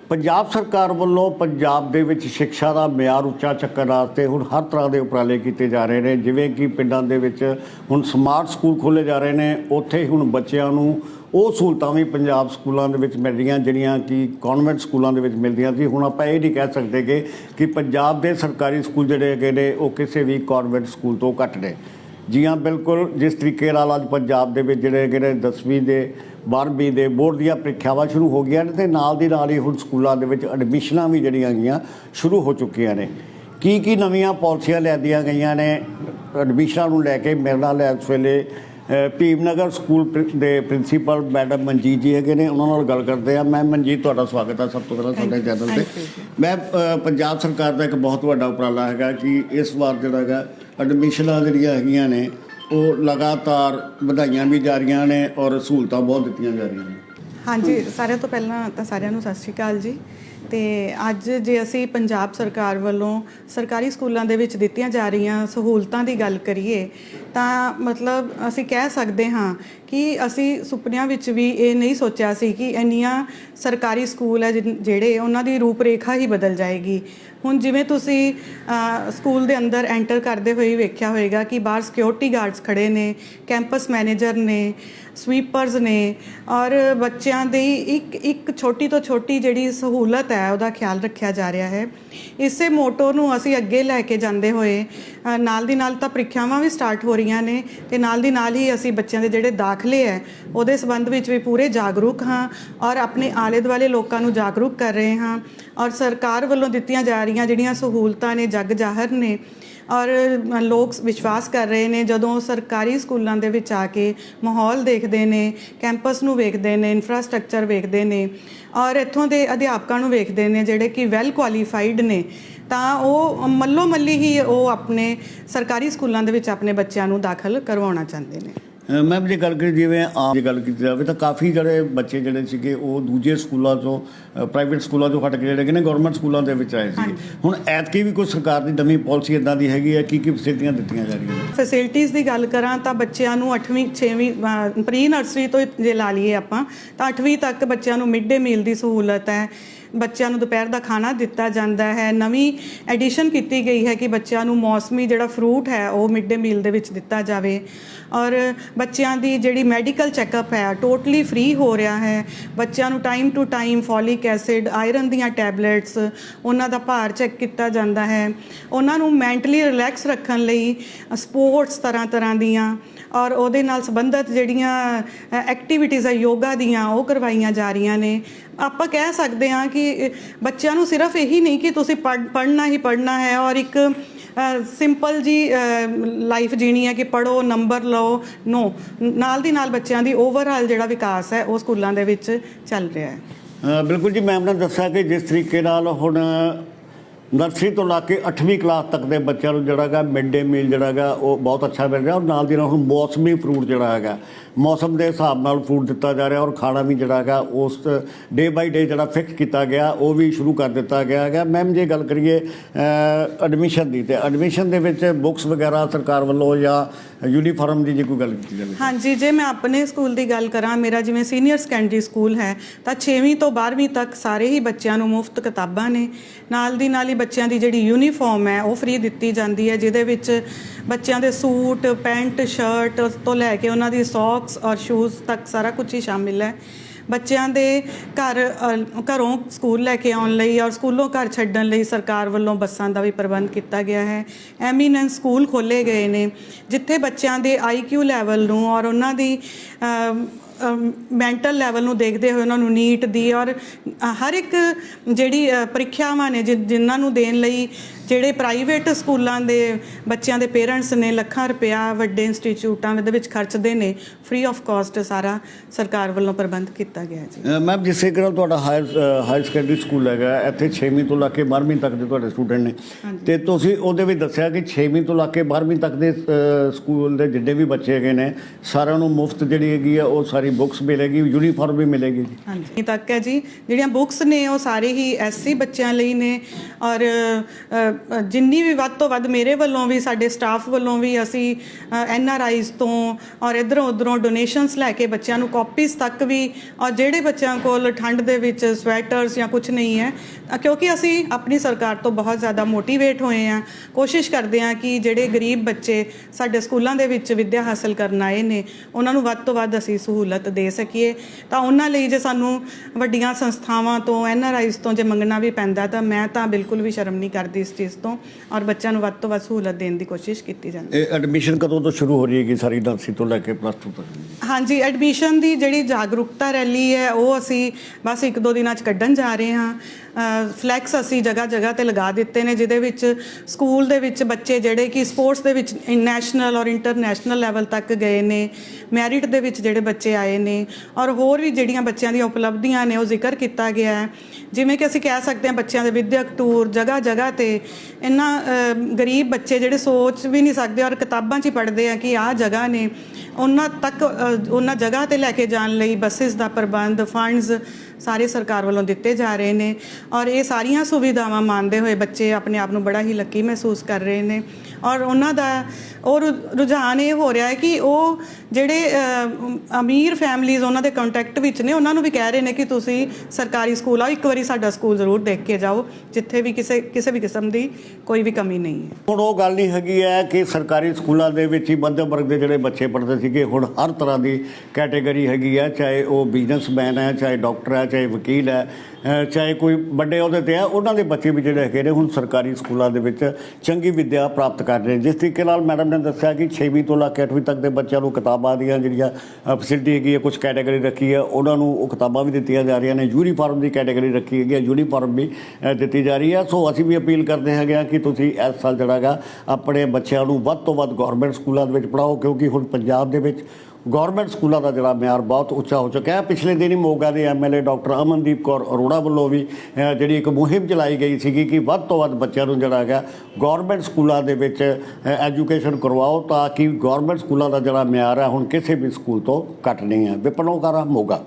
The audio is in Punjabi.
ਪੰਜਾਬ ਸਰਕਾਰ ਵੱਲੋਂ ਪੰਜਾਬ ਦੇ ਵਿੱਚ ਸਿੱਖਿਆ ਦਾ ਮਿਆਰ ਉੱਚਾ ਚੱਕਣ ਵਾਸਤੇ ਹੁਣ ਹਰ ਤਰ੍ਹਾਂ ਦੇ ਉਪਰਾਲੇ ਕੀਤੇ ਜਾ ਰਹੇ ਨੇ। ਜਿਵੇਂ ਕਿ ਪਿੰਡਾਂ ਦੇ ਵਿੱਚ ਹੁਣ ਸਮਾਰਟ ਸਕੂਲ ਖੋਲ੍ਹੇ ਜਾ ਰਹੇ ਨੇ। ਉੱਥੇ ਹੁਣ ਬੱਚਿਆਂ ਨੂੰ ਉਹ ਸਹੂਲਤਾਂ ਵੀ ਪੰਜਾਬ ਸਕੂਲਾਂ ਦੇ ਵਿੱਚ ਮਿਲ ਰਹੀਆਂ, ਜਿਹੜੀਆਂ ਕਿ ਕਨਵੈਂਟ ਸਕੂਲਾਂ ਦੇ ਵਿੱਚ ਮਿਲਦੀਆਂ ਸੀ। ਹੁਣ ਆਪਾਂ ਇਹ ਨਹੀਂ ਕਹਿ ਸਕਦੇ ਕਿ ਕਿ ਪੰਜਾਬ ਦੇ ਸਰਕਾਰੀ ਸਕੂਲ ਜਿਹੜੇ ਹੈਗੇ ਨੇ, ਉਹ ਕਿਸੇ ਵੀ ਕਨਵੈਂਟ ਸਕੂਲ ਤੋਂ ਘੱਟ ਨੇ। ਜੀ ਹਾਂ, ਬਿਲਕੁਲ, ਜਿਸ ਤਰੀਕੇ ਨਾਲ ਅੱਜ ਪੰਜਾਬ ਦੇ ਵਿੱਚ ਜਿਹੜੇ ਹੈਗੇ ਨੇ 10ਵੀਂ ਦੇ 12ਵੀਂ ਦੇ ਬੋਰਡ ਦੀਆਂ ਪ੍ਰੀਖਿਆਵਾਂ ਸ਼ੁਰੂ ਹੋ ਗਈਆਂ ਨੇ ਤੇ ਨਾਲ ਦੀ ਨਾਲ ਹੀ ਹੁਣ ਸਕੂਲਾਂ ਦੇ ਵਿੱਚ ਐਡਮਿਸ਼ਨਾਂ ਵੀ ਜਿਹੜੀਆਂ ਹੈਗੀਆਂ ਸ਼ੁਰੂ ਹੋ ਚੁੱਕੀਆਂ ਨੇ। ਕੀ ਕੀ ਨਵੀਆਂ ਪਾਲਿਸੀਆਂ ਲਿਆਂਦੀਆਂ ਗਈਆਂ ਨੇ ਐਡਮਿਸ਼ਨਾਂ ਨੂੰ ਲੈ ਕੇ? ਮੇਰੇ ਨਾਲ ਇਸ ਵੇਲੇ ਭੀਮਨਗਰ ਸਕੂਲ ਦੇ ਪ੍ਰਿੰਸੀਪਲ ਮੈਡਮ ਮਨਜੀਤ ਜੀ ਹੈਗੇ ਨੇ ਉਹਨਾਂ ਨਾਲ ਗੱਲ ਕਰਦੇ ਆ ਮੈਂ ਮਨਜੀਤ ਤੁਹਾਡਾ ਸਵਾਗਤ ਹੈ ਸਭ ਤੋਂ ਪਹਿਲਾਂ ਸਾਡੇ ਚੈਨਲ ਤੇ। ਮੈਂ ਪੰਜਾਬ ਸਰਕਾਰ ਦਾ ਇੱਕ ਬਹੁਤ ਵੱਡਾ ਉਪਰਾਲਾ ਹੈਗਾ ਕਿ ਇਸ ਵਾਰ ਜਿਹੜਾ ਹੈਗਾ ਐਡਮਿਸ਼ਨਾਂ ਜਿਹੜੀਆਂ ਹੈਗੀਆਂ ਨੇ ਉਹ ਲਗਾਤਾਰ ਵਧਾਈਆਂ ਵੀ ਜਾ ਰਹੀਆਂ ਨੇ ਔਰ ਸਹੂਲਤਾਂ ਬਹੁਤ ਦਿੱਤੀਆਂ ਜਾ ਰਹੀਆਂ ਨੇ। ਹਾਂਜੀ, ਸਾਰਿਆਂ ਤੋਂ ਪਹਿਲਾਂ ਤਾਂ ਸਾਰਿਆਂ ਨੂੰ ਸਤਿ ਸ਼੍ਰੀ ਅਕਾਲ ਜੀ। ਤੇ ਅੱਜ ਜੇ ਅਸੀਂ ਪੰਜਾਬ ਸਰਕਾਰ ਵੱਲੋਂ ਸਰਕਾਰੀ ਸਕੂਲਾਂ ਦੇ ਵਿੱਚ ਦਿੱਤੀਆਂ ਜਾ ਰਹੀਆਂ ਸਹੂਲਤਾਂ ਦੀ ਗੱਲ ਕਰੀਏ, ਤਾਂ ਮਤਲਬ ਅਸੀਂ ਕਹਿ ਸਕਦੇ ਹਾਂ ਕਿ ਅਸੀਂ ਸੁਪਨਿਆਂ ਵਿੱਚ ਵੀ ਇਹ ਨਹੀਂ ਸੋਚਿਆ ਸੀ ਕਿ ਇੰਨੀਆਂ ਸਰਕਾਰੀ ਸਕੂਲ ਹੈ ਜਿਨ- ਜਿਹੜੇ ਉਹਨਾਂ ਦੀ ਰੂਪਰੇਖਾ ਹੀ ਬਦਲ ਜਾਏਗੀ। ਹੁਣ ਜਿਵੇਂ ਤੁਸੀਂ ਸਕੂਲ ਦੇ ਅੰਦਰ ਐਂਟਰ ਕਰਦੇ ਹੋਏ ਵੇਖਿਆ ਹੋਵੇਗਾ ਕਿ ਬਾਹਰ ਸਿਕਿਉਰਿਟੀ ਗਾਰਡਸ ਖੜੇ ਨੇ, ਕੈਂਪਸ ਮੈਨੇਜਰ ਨੇ, ਸਵੀਪਰਸ ਨੇ ਔਰ ਬੱਚਿਆਂ ਦੀ ਇੱਕ ਇੱਕ ਛੋਟੀ ਤੋਂ ਛੋਟੀ ਜਿਹੜੀ ਸਹੂਲਤ ਹੈ ਉਹਦਾ ਖਿਆਲ ਰੱਖਿਆ ਜਾ ਰਿਹਾ ਹੈ। ਇਸੇ ਮੋਟੋ ਨੂੰ ਅਸੀਂ ਅੱਗੇ ਲੈ ਕੇ ਜਾਂਦੇ ਹੋਏ ਨਾਲ ਦੀ ਨਾਲ ਤਾਂ ਪ੍ਰੀਖਿਆਵਾਂ ਵੀ ਸਟਾਰਟ ਹੋ ਰਹੀਆਂ ਨੇ ਤੇ ਨਾਲ ਦੀ ਨਾਲ ਹੀ ਅਸੀਂ ਬੱਚਿਆਂ ਦੇ ਜਿਹੜੇ ਦਾਖਲੇ ਹੈ। ਉਹਦੇ ਸੰਬੰਧ ਵਿੱਚ ਵੀ ਪੂਰੇ ਜਾਗਰੂਕ ਹਾਂ ਔਰ ਆਪਣੇ ਆਲੇ ਦੁਆਲੇ ਲੋਕਾਂ ਨੂੰ ਜਾਗਰੂਕ ਕਰ ਰਹੇ ਹਾਂ ਔਰ ਸਰਕਾਰ ਵੱਲੋਂ ਦਿੱਤੀਆਂ ਜਾ ਰਹੀਆਂ ਜਿਹੜੀਆਂ ਸਹੂਲਤਾਂ ਨੇ, ਜੱਗ ਜ਼ਾਹਰ ਨੇ ਔਰ ਲੋਕ ਵਿਸ਼ਵਾਸ ਕਰ ਰਹੇ ਨੇ ਜਦੋਂ ਸਰਕਾਰੀ ਸਕੂਲਾਂ ਦੇ ਵਿੱਚ ਆ ਕੇ ਮਾਹੌਲ ਦੇਖਦੇ ਨੇ, ਕੈਂਪਸ ਨੂੰ ਵੇਖਦੇ ਨੇ ਇਨਫਰਾਸਟ੍ਰਕਚਰ ਵੇਖਦੇ ਨੇ ਔਰ ਇੱਥੋਂ ਦੇ ਅਧਿਆਪਕਾਂ ਨੂੰ ਵੇਖਦੇ ਨੇ ਜਿਹੜੇ ਕਿ ਵੈਲ ਕੁਆਲੀਫਾਈਡ ਨੇ, ਤਾਂ ਉਹ ਮੱਲੋ ਮੱਲੀ ਹੀ ਉਹ ਆਪਣੇ ਸਰਕਾਰੀ ਸਕੂਲਾਂ ਦੇ ਵਿੱਚ ਆਪਣੇ ਬੱਚਿਆਂ ਨੂੰ ਦਾਖਲ ਕਰਵਾਉਣਾ ਚਾਹੁੰਦੇ ਨੇ। ਮੈਮ ਜੇ ਗੱਲ ਕਰੀ ਜਿਵੇਂ ਆਮ ਦੀ ਗੱਲ ਕੀਤੀ ਜਾਵੇ ਤਾਂ ਕਾਫੀ ਜਿਹੜੇ ਬੱਚੇ ਜਿਹੜੇ ਸੀਗੇ ਉਹ ਦੂਜੇ ਸਕੂਲਾਂ ਤੋਂ ਪ੍ਰਾਈਵੇਟ ਸਕੂਲਾਂ ਤੋਂ ਹਟ ਕੇ ਜਿਹੜੇ ਕਿ ਨੇ ਗਵਰਨਮੈਂਟ ਸਕੂਲਾਂ ਦੇ ਵਿੱਚ ਆਏ ਸੀ ਹੁਣ ਐਤਕੀ ਵੀ ਕੋਈ ਸਰਕਾਰ ਦੀ ਨਵੀਂ ਪਾਲਿਸੀ ਇਦਾਂ ਦੀ ਹੈਗੀ ਹੈ ਕੀ ਕੀ ਫੈਸਿਲਿਟੀਆਂ ਦਿੱਤੀਆਂ ਜਾ ਰਹੀਆਂ ਨੇ? ਫੈਸਿਲਿਟੀਆਂ ਦੀ ਗੱਲ ਕਰਾਂ ਤਾਂ ਬੱਚਿਆਂ ਨੂੰ 8ਵੀਂ 6ਵੀਂ ਪ੍ਰੀ ਨਰਸਰੀ ਤੋਂ ਜੇ ਲਾ ਲਈਏ ਆਪਾਂ ਤਾਂ 8ਵੀਂ ਤੱਕ ਬੱਚਿਆਂ ਨੂੰ ਮਿਡ ਡੇ ਮੀਲ ਦੀ ਸਹੂਲਤ ਹੈ। ਬੱਚਿਆਂ ਨੂੰ ਦੁਪਹਿਰ ਦਾ ਖਾਣਾ ਦਿੱਤਾ ਜਾਂਦਾ ਹੈ। ਨਵੀਂ ਐਡੀਸ਼ਨ ਕੀਤੀ ਗਈ ਹੈ ਕਿ ਬੱਚਿਆਂ ਨੂੰ ਮੌਸਮੀ ਜਿਹੜਾ ਫਰੂਟ ਹੈ, ਉਹ ਮਿਡ ਡੇ ਮੀਲ ਦੇ ਵਿੱਚ ਦਿੱਤਾ ਜਾਵੇ। ਔਰ ਬੱਚਿਆਂ ਦੀ ਜਿਹੜੀ ਮੈਡੀਕਲ ਚੈੱਕਅਪ ਹੈ ਟੋਟਲੀ ਫ੍ਰੀ ਹੋ ਰਿਹਾ ਹੈ। ਬੱਚਿਆਂ ਨੂੰ time to time folic acid iron ਦੀਆਂ ਟੈਬਲੇਟਸ ਉਹਨਾਂ ਦਾ ਭਾਰ ਚੈੱਕ ਕੀਤਾ ਜਾਂਦਾ ਹੈ। ਉਹਨਾਂ ਨੂੰ ਮੈਂਟਲੀ ਰਿਲੈਕਸ ਰੱਖਣ ਲਈ ਸਪੋਰਟਸ ਤਰ੍ਹਾਂ ਤਰ੍ਹਾਂ ਦੀਆਂ ਔਰ ਉਹਦੇ ਨਾਲ ਸੰਬੰਧਿਤ ਜਿਹੜੀਆਂ ਐਕਟੀਵਿਟੀਜ਼ ਹੈ, ਯੋਗਾ ਦੀਆਂ, ਉਹ ਕਰਵਾਈਆਂ ਜਾ ਰਹੀਆਂ ਨੇ। ਆਪਾਂ ਕਹਿ ਸਕਦੇ ਹਾਂ ਕਿ ਬੱਚਿਆਂ ਨੂੰ ਸਿਰਫ ਇਹੀ ਨਹੀਂ ਕਿ ਤੁਸੀਂ ਪੜ੍ਹਨਾ ਹੀ ਪੜ੍ਹਨਾ ਹੈ ਔਰ ਇੱਕ ਸਿੰਪਲ ਜੀ ਲਾਈਫ ਜੀਣੀ ਹੈ ਕਿ ਪੜੋ ਨੰਬਰ ਲਓ ਨੋ ਨਾਲ ਦੀ ਨਾਲ ਬੱਚਿਆਂ ਦੀ ਓਵਰਆਲ ਜਿਹੜਾ ਵਿਕਾਸ ਹੈ ਉਹ ਸਕੂਲਾਂ ਦੇ ਵਿੱਚ ਚੱਲ ਰਿਹਾ ਹੈ। ਬਿਲਕੁਲ ਜੀ ਮੈਮ ਨੇ ਦੱਸਿਆ ਕਿ ਜਿਸ ਤਰੀਕੇ ਨਾਲ ਹੁਣ ਨਰਸਰੀ ਤੋਂ ਲਾ ਕੇ 8ਵੀਂ ਕਲਾਸ ਤੱਕ ਦੇ ਬੱਚਿਆਂ ਨੂੰ ਜਿਹੜਾ ਹੈਗਾ ਮਿਡ ਡੇ ਮੀਲ ਜਿਹੜਾ ਹੈਗਾ ਉਹ ਬਹੁਤ ਅੱਛਾ ਮਿਲ ਰਿਹਾ ਔਰ ਨਾਲ ਦੀ ਨਾਲ ਹੁਣ ਮੌਸਮੀ ਫਰੂਟ ਜਿਹੜਾ ਹੈਗਾ, ਮੌਸਮ ਦੇ ਹਿਸਾਬ ਨਾਲ ਫਰੂਟ ਦਿੱਤਾ ਜਾ ਰਿਹਾ ਔਰ ਖਾਣਾ ਵੀ ਜਿਹੜਾ ਹੈਗਾ ਉਸ ਡੇ ਬਾਈ ਡੇ ਜਿਹੜਾ ਫਿਕਸ ਕੀਤਾ ਗਿਆ, ਉਹ ਵੀ ਸ਼ੁਰੂ ਕਰ ਦਿੱਤਾ ਗਿਆ ਹੈਗਾ। ਮੈਮ ਜੇ ਗੱਲ ਕਰੀਏ ਐਡਮਿਸ਼ਨ ਦੀ, ਤੇ ਐਡਮਿਸ਼ਨ ਦੇ ਵਿੱਚ ਬੁੱਕਸ ਵਗੈਰਾ ਸਰਕਾਰ ਵੱਲੋਂ ਜਾਂ ਯੂਨੀਫਾਰਮ ਦੀ ਜੇ ਕੋਈ ਗੱਲ ਕੀਤੀ ਜਾਵੇ ਹਾਂਜੀ, ਜੇ ਮੈਂ ਆਪਣੇ ਸਕੂਲ ਦੀ ਗੱਲ ਕਰਾਂ, ਮੇਰਾ ਜਿਵੇਂ ਸੀਨੀਅਰ ਸੈਕੰਡਰੀ ਸਕੂਲ ਹੈ, ਤਾਂ 6ਵੀਂ ਤੋਂ 12ਵੀਂ ਤੱਕ ਸਾਰੇ ਹੀ ਬੱਚਿਆਂ ਨੂੰ ਮੁਫਤ ਕਿਤਾਬਾਂ ਨੇ। ਨਾਲ ਦੀ ਨਾਲ ਹੀ ਬੱਚਿਆਂ ਦੀ ਜਿਹੜੀ ਯੂਨੀਫਾਰਮ ਹੈ, ਉਹ ਫ੍ਰੀ ਦਿੱਤੀ ਜਾਂਦੀ ਹੈ, ਜਿਹਦੇ ਵਿੱਚ ਬੱਚਿਆਂ ਦੇ ਸੂਟ, ਪੈਂਟ ਸ਼ਰਟ ਤੋਂ ਲੈ ਕੇ ਉਹਨਾਂ ਦੀ ਸੌਕਸ ਔਰ ਸ਼ੂਜ਼ ਤੱਕ ਸਾਰਾ ਕੁਝ ਹੀ ਸ਼ਾਮਿਲ ਹੈ। ਬੱਚਿਆਂ ਦੇ ਘਰ ਅ, ਘਰੋਂ ਸਕੂਲ ਲੈ ਕੇ ਆਉਣ ਲਈ ਔਰ ਸਕੂਲੋਂ ਘਰ ਛੱਡਣ ਲਈ ਸਰਕਾਰ ਵੱਲੋਂ ਬੱਸਾਂ ਦਾ ਵੀ ਪ੍ਰਬੰਧ ਕੀਤਾ ਗਿਆ ਹੈ। ਐਮੀਨੈਂਸ ਸਕੂਲ ਖੋਲੇ ਗਏ ਨੇ ਜਿੱਥੇ ਬੱਚਿਆਂ ਦੇ ਆਈਕਿਊ ਲੈਵਲ ਨੂੰ ਔਰ ਉਹਨਾਂ ਦੀ ਮੈਂਟਲ ਲੈਵਲ ਨੂੰ ਦੇਖਦੇ ਹੋਏ ਉਹਨਾਂ ਨੂੰ ਨੀਟ ਦੀ ਔਰ ਅ, ਹਰ ਇੱਕ ਜਿਹੜੀ ਅ, ਪ੍ਰੀਖਿਆਵਾਂ ਨੇ ਜਿ- ਜਿਨ੍ਹਾਂ ਨੂੰ ਦੇਣ ਲਈ ਜਿਹੜੇ ਪ੍ਰਾਈਵੇਟ ਸਕੂਲਾਂ ਦੇ ਬੱਚਿਆਂ ਦੇ ਪੇਰੈਂਟਸ ਨੇ ਲੱਖਾਂ ਰੁਪਇਆ ਵੱਡੇ ਇੰਸਟੀਚਿਊਟਾਂ ਦੇ ਵਿੱਚ ਖਰਚਦੇ ਨੇ ਫ੍ਰੀ ਆਫ ਕਾਸਟ ਸਾਰਾ ਸਰਕਾਰ ਵੱਲੋਂ ਪ੍ਰਬੰਧ ਕੀਤਾ ਗਿਆ ਜੀ। ਮੈਮ ਜਿਸੇ ਤਰ੍ਹਾਂ ਤੁਹਾਡਾ ਹਾਇਰ ਹਾਇਰ ਸੈਕੰਡਰੀ ਸਕੂਲ ਹੈਗਾ ਇੱਥੇ 6ਵੀਂ ਤੋਂ ਲੈ ਕੇ 12ਵੀਂ ਤੱਕ ਦੇ ਤੁਹਾਡੇ ਸਟੂਡੈਂਟ ਨੇ। ਤੇ ਤੁਸੀਂ ਉਹਦੇ ਵਿੱਚ ਦੱਸਿਆ ਕਿ 6ਵੀਂ ਤੋਂ ਲੈ ਕੇ 12ਵੀਂ ਤੱਕ ਦੇ ਸਕੂਲ ਦੇ ਜਿੱਡੇ ਵੀ ਬੱਚੇ ਹੈਗੇ ਨੇ ਸਾਰਿਆਂ ਨੂੰ ਮੁਫਤ ਜਿਹੜੀ ਹੈਗੀ ਆ ਉਹ ਸਾਰੀ ਬੁੱਕਸ ਮਿਲੇਗੀ ਯੂਨੀਫਾਰਮ ਵੀ ਮਿਲੇਗੀ। ਜੀ ਹਾਂਜੀ ਤੱਕ ਹੈ ਜੀ। ਜਿਹੜੀਆਂ ਬੁੱਕਸ ਨੇ ਉਹ ਸਾਰੇ ਹੀ ਐਸਸੀ ਬੱਚਿਆਂ ਲਈ ਨੇ ਔਰ ਜਿੰਨੀ ਵੀ ਵੱਧ ਤੋਂ ਵੱਧ ਮੇਰੇ ਵੱਲੋਂ ਵੀ, ਸਾਡੇ ਸਟਾਫ ਵੱਲੋਂ ਵੀ ਅਸੀਂ ਐਨ ਆਰ ਆਈਜ਼ ਤੋਂ ਔਰ ਇਧਰੋਂ ਉਧਰੋਂ ਡੋਨੇਸ਼ਨਸ ਲੈ ਕੇ ਬੱਚਿਆਂ ਨੂੰ ਕਾਪੀਜ਼ ਤੱਕ ਵੀ ਔਰ ਜਿਹੜੇ ਬੱਚਿਆਂ ਕੋਲ ਠੰਡ ਦੇ ਵਿੱਚ ਸਵੈਟਰਸ ਜਾਂ ਕੁਝ ਨਹੀਂ ਹੈ ਕਿਉਂਕਿ ਅਸੀਂ ਆਪਣੀ ਸਰਕਾਰ ਤੋਂ ਬਹੁਤ ਜ਼ਿਆਦਾ ਮੋਟੀਵੇਟ ਹੋਏ ਆ ਕੋਸ਼ਿਸ਼ ਕਰਦੇ ਆ ਕਿ ਜਿਹੜੇ ਗਰੀਬ ਬੱਚੇ ਸਾਡੇ ਸਕੂਲਾਂ ਦੇ ਵਿੱਚ ਵਿੱਦਿਆ ਹਾਸਲ ਕਰਨ ਆਏ ਨੇ, ਉਹਨਾਂ ਨੂੰ ਵੱਧ ਤੋਂ ਵੱਧ ਅਸੀਂ ਸਹੂਲਤ ਦੇ ਸਕੀਏ। ਤਾਂ ਉਹਨਾਂ ਲਈ ਜੇ ਸਾਨੂੰ ਵੱਡੀਆਂ ਸੰਸਥਾਵਾਂ ਤੋਂ ਐਨ ਆਰ ਆਈਜ਼ ਤੋਂ ਜੇ ਮੰਗਣਾ ਵੀ ਪੈਂਦਾ, ਤਾਂ ਮੈਂ ਤਾਂ ਬਿਲਕੁਲ ਵੀ ਸ਼ਰਮ ਨਹੀਂ ਕਰਦੀ ਇਸ ਚੀਜ਼ ਤੋਂ ਔਰ ਬੱਚਿਆਂ ਨੂੰ ਵੱਧ ਤੋਂ ਵੱਧ ਸਹੂਲਤ ਦੇਣ ਦੀ ਕੋਸ਼ਿਸ਼ ਕੀਤੀ ਜਾਂਦੀ ਇਹ ਐਡਮਿਸ਼ਨ ਕਦੋਂ ਤੋਂ ਸ਼ੁਰੂ ਹੋ ਰਹੀ ਹੈਗੀ ਸਾਰੀ ਨਰਸਰੀ ਤੋਂ ਲੈ ਕੇ ਪਲੱਸ 2 ਤੱਕ? ਹਾਂਜੀ ਐਡਮਿਸ਼ਨ ਦੀ ਜਿਹੜੀ ਜਾਗਰੂਕਤਾ ਰੈਲੀ ਹੈ ਉਹ ਅਸੀਂ ਬਸ ਇੱਕ ਦੋ ਦਿਨਾਂ 'ਚ ਕੱਢਣ ਜਾ ਰਹੇ ਹਾਂ। ਫਲੈਕਸ ਅਸੀਂ ਜਗ੍ਹਾ ਜਗ੍ਹਾ ਤੇ ਲਗਾ ਦਿੱਤੇ ਨੇ ਜਿਹਦੇ ਵਿੱਚ ਸਕੂਲ ਦੇ ਵਿੱਚ ਬੱਚੇ ਜਿਹੜੇ ਕਿ ਸਪੋਰਟਸ ਦੇ ਵਿੱਚ ਨੈਸ਼ਨਲ ਔਰ ਇੰਟਰਨੈਸ਼ਨਲ ਲੈਵਲ ਤੱਕ ਗਏ ਨੇ ਮੈਰਿਟ ਦੇ ਵਿੱਚ ਜਿਹੜੇ ਬੱਚੇ ਆਏ ਨੇ ਔਰ ਹੋਰ ਵੀ ਜਿਹੜੀਆਂ ਬੱਚਿਆਂ ਦੀਆਂ ਉਪਲਬਧੀਆਂ ਨੇ ਉਹ ਜ਼ਿਕਰ ਕੀਤਾ ਗਿਆ ਹੈ। ਜਿਵੇਂ ਕਿ ਅਸੀਂ ਕਹਿ ਸਕਦੇ ਹਾਂ ਬੱਚਿਆਂ ਦੇ ਵਿਦਿਅਕ ਟੂਰ ਜਗ੍ਹਾ ਜਗ੍ਹਾ ਤੇ ਇੰਨਾ ਗਰੀਬ ਬੱਚੇ ਜਿਹੜੇ ਸੋਚ ਵੀ ਨਹੀਂ ਸਕਦੇ ਔਰ ਕਿਤਾਬਾਂ 'ਚ ਹੀ ਪੜ੍ਹਦੇ ਆ ਕਿ ਆਹ ਜਗ੍ਹਾ ਨੇ, ਉਹਨਾਂ ਤੱਕ ਉਹਨਾਂ ਜਗ੍ਹਾ ਤੇ ਲੈ ਕੇ ਜਾਣ ਲਈ ਬੱਸਿਸ ਦਾ ਪ੍ਰਬੰਧ ਫੰਡਸ ਸਾਰੇ ਸਰਕਾਰ ਵੱਲੋਂ ਦਿੱਤੇ ਜਾ ਰਹੇ ਨੇ ਔਰ ਇਹ ਸਾਰੀਆਂ ਸੁਵਿਧਾਵਾਂ ਮੰਨਦੇ ਹੋਏ ਬੱਚੇ ਆਪਣੇ ਆਪ ਨੂੰ ਬੜਾ ਹੀ ਲੱਕੀ ਮਹਿਸੂਸ ਕਰ ਰਹੇ ਨੇ ਔਰ ਉਹਨਾਂ ਦਾ ਉਹ ਰੁ- ਰੁਝਾਨ ਇਹ ਹੋ ਰਿਹਾ ਹੈ ਕਿ ਉਹ ਜਿਹੜੇ ਅਮੀਰ ਫੈਮਲੀਜ਼ ਉਹਨਾਂ ਦੇ ਕੰਟੈਕਟ ਵਿੱਚ ਨੇ, ਉਹਨਾਂ ਨੂੰ ਵੀ ਕਹਿ ਰਹੇ ਨੇ ਕਿ ਤੁਸੀਂ ਸਰਕਾਰੀ ਸਕੂਲ ਆਓ, ਇੱਕ ਵਾਰੀ ਸਾਡਾ ਸਕੂਲ ਜ਼ਰੂਰ ਦੇਖ ਕੇ ਜਾਓ, ਜਿੱਥੇ ਵੀ ਕਿਸੇ ਕਿਸੇ ਵੀ ਕਿਸਮ ਦੀ ਕੋਈ ਵੀ ਕਮੀ ਨਹੀਂ ਹੈ। ਹੁਣ ਉਹ ਗੱਲ ਨਹੀਂ ਹੈਗੀ ਹੈ ਕਿ ਸਰਕਾਰੀ ਸਕੂਲਾਂ ਦੇ ਵਿੱਚ ਹੀ ਮੱਧਮ ਵਰਗ ਦੇ ਜਿਹੜੇ ਬੱਚੇ ਪੜ੍ਹਦੇ ਸੀਗੇ, ਹੁਣ ਹਰ ਤਰ੍ਹਾਂ ਦੀ ਕੈਟਾਗਰੀ ਹੈਗੀ ਹੈ, ਚਾਹੇ ਉਹ ਬਿਜ਼ਨਸਮੈਨ ਹੈ, ਚਾਹੇ ਡਾਕਟਰ ਹੈ ਚਾਹੇ ਵਕੀਲ ਹੈ ਚਾਹੇ ਕੋਈ ਵੱਡੇ ਅਹੁਦੇ ਤੇ ਹੈ, ਉਹਨਾਂ ਦੇ ਬੱਚੇ ਵੀ ਜਿਹੜੇ ਹੈਗੇ ਨੇ ਹੁਣ ਸਰਕਾਰੀ ਸਕੂਲਾਂ ਦੇ ਵਿੱਚ ਚੰਗੀ ਵਿੱਦਿਆ ਪ੍ਰਾਪਤ ਕਰ ਰਹੇ ਜਿਸ ਤਰੀਕੇ ਨਾਲ ਮੈਡਮ ਨੇ ਦੱਸਿਆ ਕਿ 6ਵੀਂ ਤੋਂ ਲੈ ਕੇ 8ਵੀਂ ਤੱਕ ਦੇ ਬੱਚਿਆਂ ਨੂੰ ਕਿਤਾਬਾਂ ਦੀਆਂ ਜਿਹੜੀਆਂ ਫੈਸਿਲਿਟੀ ਹੈਗੀ ਹੈ ਕੁਝ ਕੈਟਾਗਰੀ ਰੱਖੀ ਹੈ, ਉਹਨਾਂ ਨੂੰ ਉਹ ਕਿਤਾਬਾਂ ਵੀ ਦਿੱਤੀਆਂ ਜਾ ਰਹੀਆਂ ਨੇ। ਯੂਨੀਫਾਰਮ ਦੀ ਕੈਟਾਗਰੀ ਰੱਖੀ ਹੈਗੀ ਹੈ ਯੂਨੀਫਾਰਮ ਵੀ ਦਿੱਤੀ ਜਾ ਰਹੀ ਹੈ। ਸੋ ਅਸੀਂ ਵੀ ਅਪੀਲ ਕਰਦੇ ਹੈਗੇ ਆ ਕਿ ਤੁਸੀਂ ਇਸ ਸਾਲ ਜਿਹੜਾ ਗਾ ਆਪਣੇ ਬੱਚਿਆਂ ਨੂੰ ਵੱਧ ਤੋਂ ਵੱਧ ਗਵਰਨਮੈਂਟ ਸਕੂਲਾਂ ਦੇ ਵਿੱਚ ਪੜਾਓ ਕਿਉਂਕਿ ਹੁਣ ਪੰਜਾਬ ਦੇ ਵਿੱਚ ਗਵਰਨਮੈਂਟ ਸਕੂਲਾਂ ਦਾ ਜਿਹੜਾ ਮਿਆਰ ਬਹੁਤ ਉੱਚਾ ਹੋ ਚੁੱਕਾ ਹੈ। ਪਿਛਲੇ ਦਿਨ ਹੀ ਮੋਗਾ ਦੇ ਐਮਐਲਏ ਡਾਕਟਰ ਅਮਨਦੀਪ ਕੌਰ ਅਰੋੜਾ ਵੱਲੋਂ ਵੀ ਜਿਹੜੀ ਇੱਕ ਮੁਹਿੰਮ ਚਲਾਈ ਗਈ ਸੀਗੀ ਕਿ ਵੱਧ ਤੋਂ ਵੱਧ ਬੱਚਿਆਂ ਨੂੰ ਜਿਹੜਾ ਹੈਗਾ ਗਵਰਨਮੈਂਟ ਸਕੂਲਾਂ ਦੇ ਵਿੱਚ ਐਜੂਕੇਸ਼ਨ ਕਰਵਾਓ ਤਾਂ ਕਿ ਗਵਰਨਮੈਂਟ ਸਕੂਲਾਂ ਦਾ ਜਿਹੜਾ ਮਿਆਰ ਹੈ ਹੁਣ ਕਿਸੇ ਵੀ ਸਕੂਲ ਤੋਂ ਘੱਟ ਨਹੀਂ ਹੈ। ਵਿਪਨੋਕਾਰਾ ਮੋਗਾ।